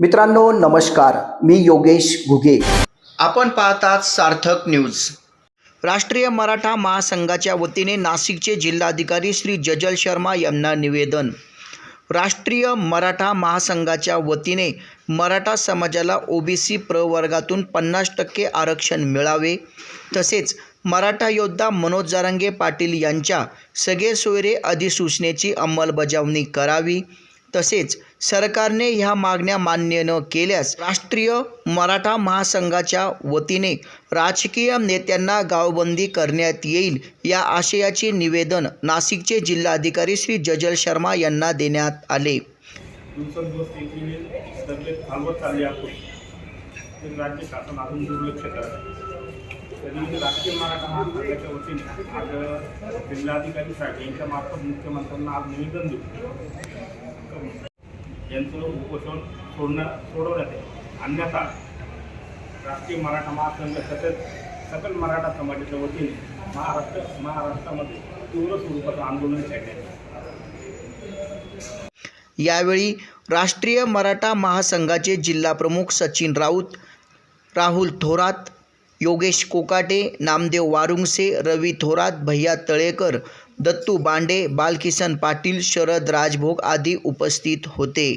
मित्रांनो नमस्कार. मी योगेश घुगे. आपण पाहतात सार्थक न्यूज. राष्ट्रीय मराठा महासंघाच्या वतीने नाशिकचे जिल्हाधिकारी श्री जजल शर्मा यांना निवेदन. राष्ट्रीय मराठा महासंघाच्या वतीने मराठा समाजाला ओबीसी प्रवर्गातून पन्नास टक्के आरक्षण मिळावे. तसेच मराठा योद्धा मनोज जारांगे पाटील यांच्या सगळे सोयरे अधिसूचनेची अंमलबजावणी करावी. तसेच सरकारने ह्या मागण्या मान्य न केल्यास राष्ट्रीय मराठा महासंघाच्या वतीने राजकीय नेत्यांना गावबंदी करण्यात येईल या आशयाचे निवेदन नाशिकचे जिल्हाधिकारी श्री जजल शर्मा यांना देण्यात आले. राज्य शासन अजून दुर्लक्ष करत आहे. तरी राष्ट्रीय मराठा महासंघाच्या वतीने आज जिल्हाधिकारी साहेब यांच्या मार्फत मुख्यमंत्र्यांना आज निवेदन देऊ. यांचं उपोषण सोडण्या सोडवण्यात येईल अन्यथा राष्ट्रीय मराठा महासंघ तसेच सकल मराठा समाजाच्या वतीने महाराष्ट्र महाराष्ट्रामध्ये तीव्र स्वरूपाचं आंदोलन छेडण्यात यावेळी राष्ट्रीय मराठा महासंघाचे जिल्हाप्रमुख सचिन राऊत राहुल थोरात योगेश कोकाटे नामदेव वारुंगसे रवी थोरात भैया तळेकर दत्तू बांडे बालकिसन पाटील शरद राजभोग आदी उपस्थित होते.